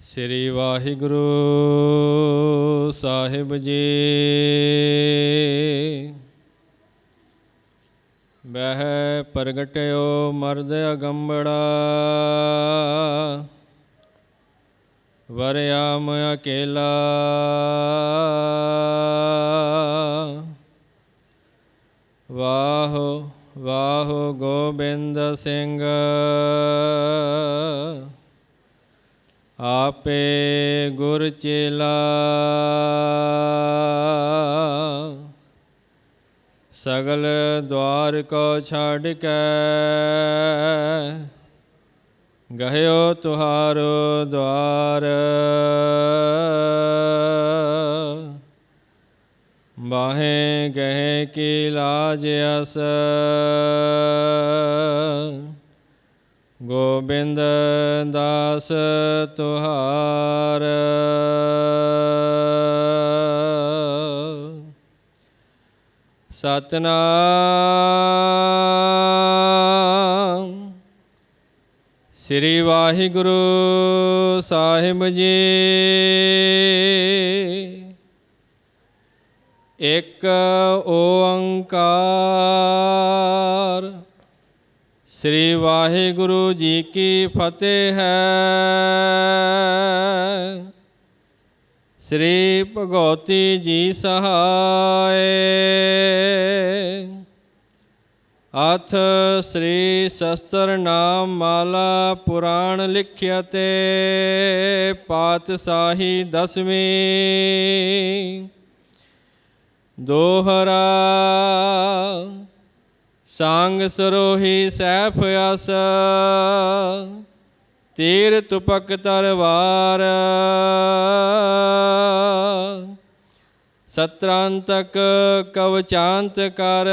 ਸ੍ਰੀ ਵਾਹਿਗੁਰੂ ਸਾਹਿਬ ਜੀ। ਬਹਿ ਪ੍ਰਗਟਿਓ ਮਰਦ ਅਗੰਬੜਾ। ਵਰਿਆਮ ਅਕੇਲਾ। ਵਾਹੋ ਵਾਹੋ ਗੋਬਿੰਦ ਸਿੰਘ। ਆਪੇ ਗੁਰ ਚੇਲਾ ਸਗਲ ਦਵਾਰ ਕੋ ਛੱਡ ਕੇ ਗਹਿਓ ਤੁਹਾਰੋ ਦਵਾਰ। ਬਾਹੇ ਗਹਿ ਕੀ ਲਾਜ ਅਸ। ਗੋਬਿੰਦ ਦਾਸ ਤੁਹਾਰ। ਸਤਨਾਮ। ਸ੍ਰੀ ਵਾਹਿਗੁਰੂ ਸਾਹਿਬ ਜੀ। ਇੱਕ ਓੰਕਾਰ। ਸ੍ਰੀ ਵਾਹਿਗੁਰੂ ਜੀ ਕੀ ਫਤਿਹ ਹੈ। ਸ੍ਰੀ ਭਗਵਤੀ ਜੀ ਸਹਾਇ। ਅਥ ਸ੍ਰੀ ਸ਼ਸਤਰ ਨਾਮ ਮਾਲਾ ਪੁਰਾਣ ਲਿਖਿਅਤੇ ਪਾਤਸ਼ਾਹੀ ਦਸਵੀਂ। ਦੋਹਰਾ ਸੰਗ ਸਰੋਹੀ ਸੈਫ ਅਸ ਤੀਰ ਤੁਪਕ ਤਰਵਾਰ ਸਤਰਾਂਤਕ ਕਵਚਾਂਤ ਕਰ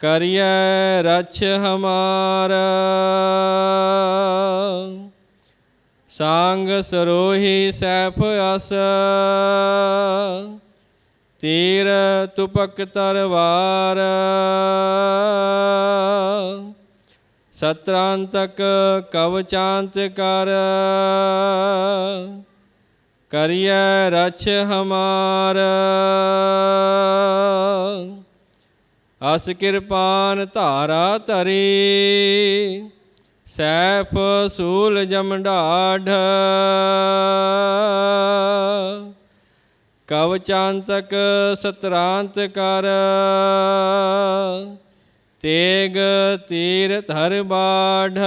ਕਰਿਐ ਰਛ ਹਮਾਰ। ਸੰਗ ਸਰੋਹੀ ਸੈਫ ਅਸ। ਤੀਰ ਤੁਪਕ ਤਰਵਾਰ। ਸਤਰਾਂਤਕ ਕਵਚਾਂਤ ਕਰ। ਕਰਿਐ ਰਛ ਹਮਾਰ। ਅਸ ਕਿਰਪਾਨ ਧਾਰਾ ਧਰੀ। ਸੈਫ ਸੂਲ ਜਮਢਾਢ ਕਵਚਾਂਤਕ ਸਤਰਾਂਤ ਕਰ। ਤੇਗ ਤੀਰ ਧਰ ਬਾਢ।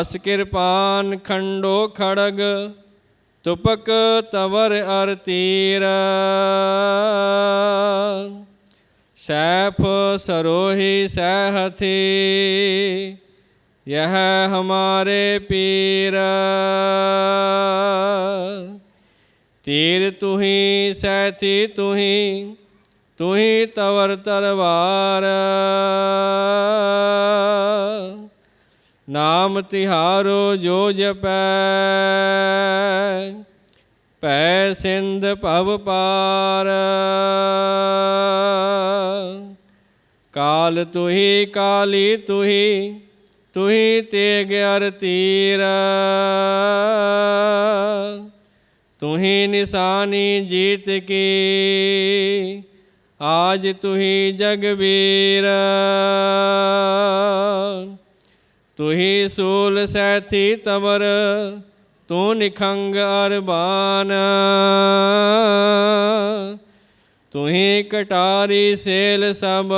ਅਸ ਕਿਰਪਾਨ ਖੰਡੋ ਖੜਗ, ਤੁਪਕ ਤਵਰ ਅਰ ਤੀਰ। ਸੈਫ ਸਰੋਹੀ ਸਹਿਥੀ यह हमारे पीर तीर तुही सैथी तुही तुही तवर तरवार ਨਾਮ ਤਿਹਾਰੋ ਜੋ ਜਪੈ ਪੈ ਸਿੰਧ ਭਵ ਪਾਰ। ਕਾਲ ਤੁਹੀ ਕਾਲੀ ਤੁਹੀ ਤੁਹੀ ਤੇਗ ਅਰ ਤੀਰ। ਤੁਹੀ ਨਿਸ਼ਾਨੀ ਜੀਤ ਕੀ, ਆਜ ਤੁਹੀ ਜਗਬੀਰ ਤੁਹੀ ਸੂਲ ਸੈਥੀ ਤਵਰ ਤੂੰ ਨਿਖੰਗ ਅਰਬਾਨ। ਤੁਹੀ ਕਟਾਰੀ ਸੇਲ ਸਭ।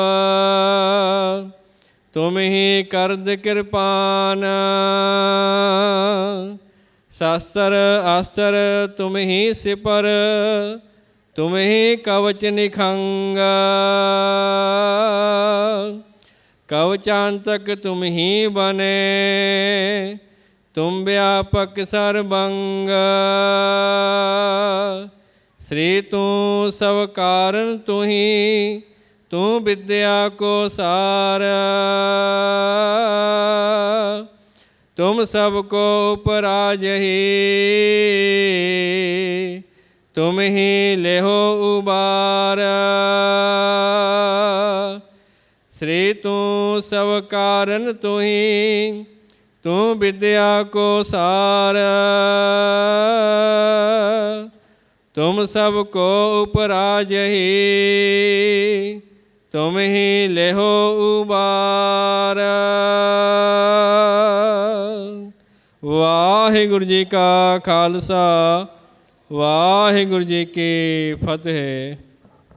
ਤੁਮ ਹੀ ਕਰਦ ਕਿਰਪਾਨ। ਸ਼ਾਸਤਰ ਆਸਤਰ ਤੁਮ ਹੀ ਸਿਪਰ। ਤੁਮ ਹੀ ਕਵਚ ਨਿਖੰਗ। ਕਵਚਾਂਤਕ ਤੁਮ ਹੀ ਬਨੇ। ਤੁਮ ਵਿਆਪਕ ਸਰਬੰਗ। ਸ੍ਰੀ ਤੂੰ ਸਭ ਕਾਰਨ ਤੁਹੀ ਤੂੰ ਵਿਦਿਆ ਕੋ ਸਾਰ। ਤੁਮ ਸਭ ਕੋ ਉਪਰਾਜਹੀ, ਤੁਮ ਹੀ ਲਿਹੋ ਉਬਾਰ। ਸ੍ਰੀ ਤੂੰ ਸਭ ਕਾਰਨ ਤੁਹੀ ਤੂੰ ਵਿਦਿਆ ਕੋ ਸਾਰ, ਤੁਮ ਸਭ ਕੋ ਉਪਰਾਜਹੀ, ਤੁਮ ਹੀ ਲਿਹੋ ਉਬਾਰ। ਵਾਹਿਗੁਰੂ ਜੀ ਕਾ ਖਾਲਸਾ, ਵਾਹਿਗੁਰੂ ਜੀ ਕੀ ਫਤਿਹ।